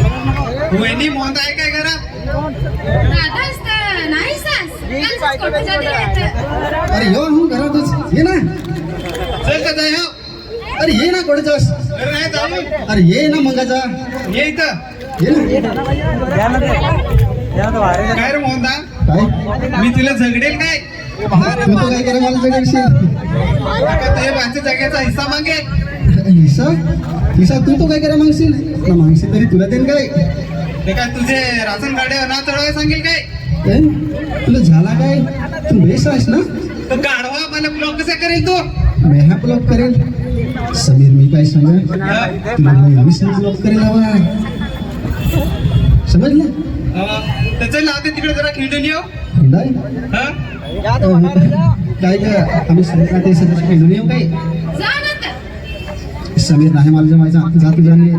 वहिनी मोहन आहे काय घरात अरे हो हो घरातच. ये ना. चल का जाय अरे ये ना कुठे जास अरे ये ना मग जा ये इथं. ये ना. काय रे मोहनदा काय? मी तिला झगडेल काय? तू काय करे मला झगडशील. ते माझ्या जगाचा हिस्सा मागे. हिसा हिसा तू तो काय करे मागशील ना मागशील तरी तुला देईन काय ते काय तुझे राशन गाड्या ना चढवायला सांगेल काय ए? तुला झाला काय तू बेस आहेस ना तो गाढवा मला ब्लॉक कसा करेल तू मैं हा ब्लॉक करेल समीर मी काय सांग हा? तुला नेहमीच मी ब्लॉक करेल हवा समजलं अं, तर चल लावते तिकडे जरा खेळून येऊ नाही हा? काय काय आम्ही समीरला ते सगळं खेळून येऊ काय समीर नाही मला जमायचा जा तुझा नाही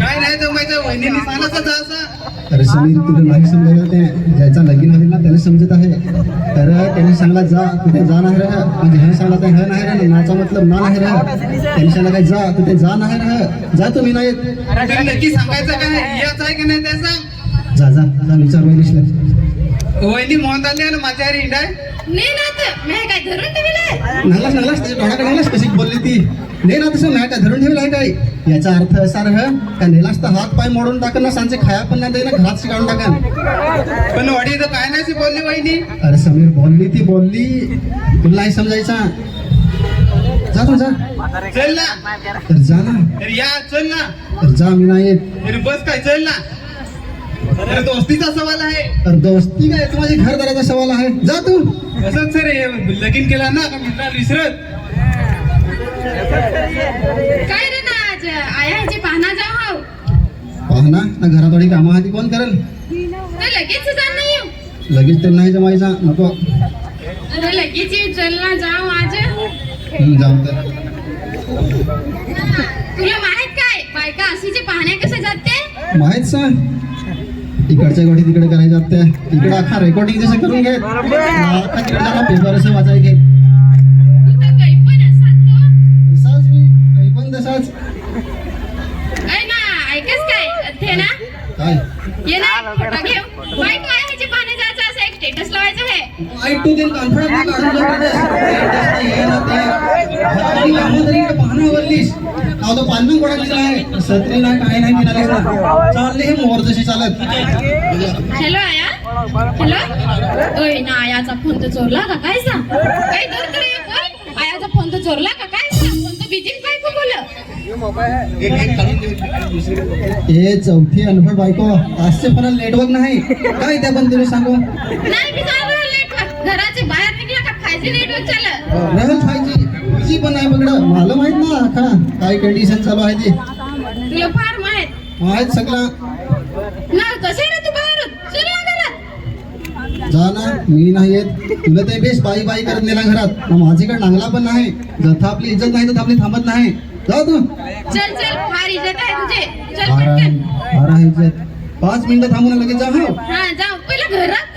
काय नाही जमायचं वहिनीने अरे समीर तुला नाही समजायला ते. ज्याचा लगीन होईल ना त्याला समजत आहे. तर त्याने सांगला जा कुठे जा नाही रह. म्हणजे हे सांगला तर हे नाही रह नाचा मतलब ना नाही रह. त्याने सांगला काय जा कुठे जा नाही रह. जा तुम्ही नाही नक्की सांगायचं काय? याच आहे की नाही ते सांग. जा जा विचार वहिनीसला वहिनी मोहनदाले आणि माझ्या हरी हिंडाय नागलास नागलास त्याच्या कशी बोलली ती? नाही ना तसं नाही काय धरून ठेवलं आहे. काय याचा अर्थ असा रह का नेलास तर हात पाय मोडून टाकन ना सांचे खाया पण नाही दे ना घरात शिकावून टाकन. पण वडी तर काय नाही बोलली वहिनी? अरे समीर बोलली ती बोलली. तुला नाही समजायचा? जा तू जा. चल ना. तर जा ना. या चल ना. तर जा मी नाही बस काय चल ना. अरे दोस्तीचा सवाल आहे. तर दोस्ती काय? तू माझी घरदाराचा सवाल आहे. जा तू. असंच सर हे लगीन केला ना? का मित्र विसरत काय रे ना आज आयाची पाहणा जाऊ हाव. पाह ना ना घरात थोडी कामं आधी कोण करेल. तर लगेच जा नाही येऊ. लगेच तर नाही जमायचा. नको. अरे लगेच येऊ. चल ना जाऊ आज. हम्म, जाऊ तर. तुला माहीत काय? बायका अशीचे पाहण्या कसे जाते? माहीत सांग. इकडच्या गोष्टी तिकडे करायच्या असते इकडे अख्खा रेकॉर्डिंग जसं करून घे. तिकडे पेपर असं वाचाय घे. तसाच मी. काही पण तसाच काय? ना काय ये ना फोटो घेऊ बायको आयाची पाहण्या जायचं असं एक स्टेटस लावायचं आहे? वाईट टू दिन कॉन्फिडन्स काढून पाहणं आवडलीस अहो तो पानं कोणाला आहे सत्री नाही काय नाही? मिळाले चालले हे मोर जशी चालत. हॅलो आया. हॅलो. ओय ना आयाचा फोन तर चोरला का? काय सांग? काय तर तर आयाचा फोन तर चोरला का? काय सांग? फोन तर बिजीच बायको बोल हे चौथी अनफड बायको आजचे पण नेटवर्क नाही. काय त्या पण तुला सांगू? नाही मी जाणार नेटवर्क घराचे बाहेर निघला का? फायजी नेटवर्क चालत रहल खायची. तुझी पण नाही बघडं मला माहीत ना का काय कंडिशन चालू आहे ते. तुला फार माहीत. माहीत सगळं. ना कसे रे तू बाहेर चल ना घरात. जा ना मी नाही येत. तुला ते बेस बाई बाई करत नेला घरात माझीकडे नांगला पण नाही. जथा आपली इज्जत नाही तर आपली थांबत नाही. जा तू. चल चल फार इज्जत आहे तुझे. चल फार पटकन. फार आहे इज्जत. पाच मिनिटं थांबून लगेच जा हो जा पहिलं घरात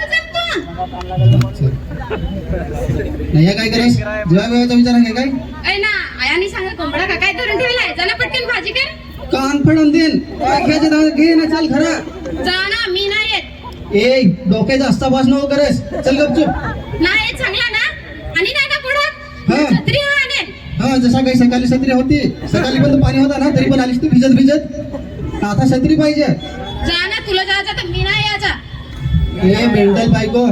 नाही काय करायस जेव्हा वेळेचा विचार आहे काय? ऐ ना आयानी सांगा कोंबडा का? काय धरून ठेवलाय जा ना पटकन भाजी कर. कॉन्फिडन्स देन काय घ्यायचे दहा घे ना चल खरा जा ना मी नाही येत. ए डोक्याचा अस्तापास नको करस. चल गपचूप. नाही चांगला ना? आणि नाही ना पुढं. छत्री हा आणेल हा जसा काही सकाळी छत्री होती सकाळी पण पाणी होता ना तरी पण आलीस तू भिजत भिजत आता छत्री पाहिजे. जा ना तुला जायचं तर मी नाही यायचा. ए मेंटल बायको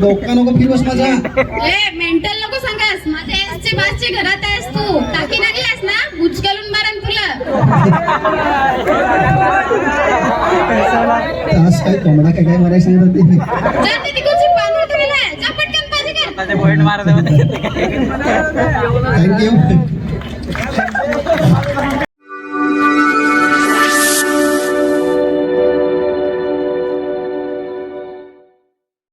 डोका नको फिरवस माझा. ए मेंटल नको सांगास. माझ्या एसचे बासचे घरात आहेस तू. टाकी लागलास ना? उचकलून मारन तुला. आज काय कोंबडा काय काय मारायला सांगत होती? जा ते तिकडची पांढर ठेवलाय जा पटकन भाजी कर. थँक्यू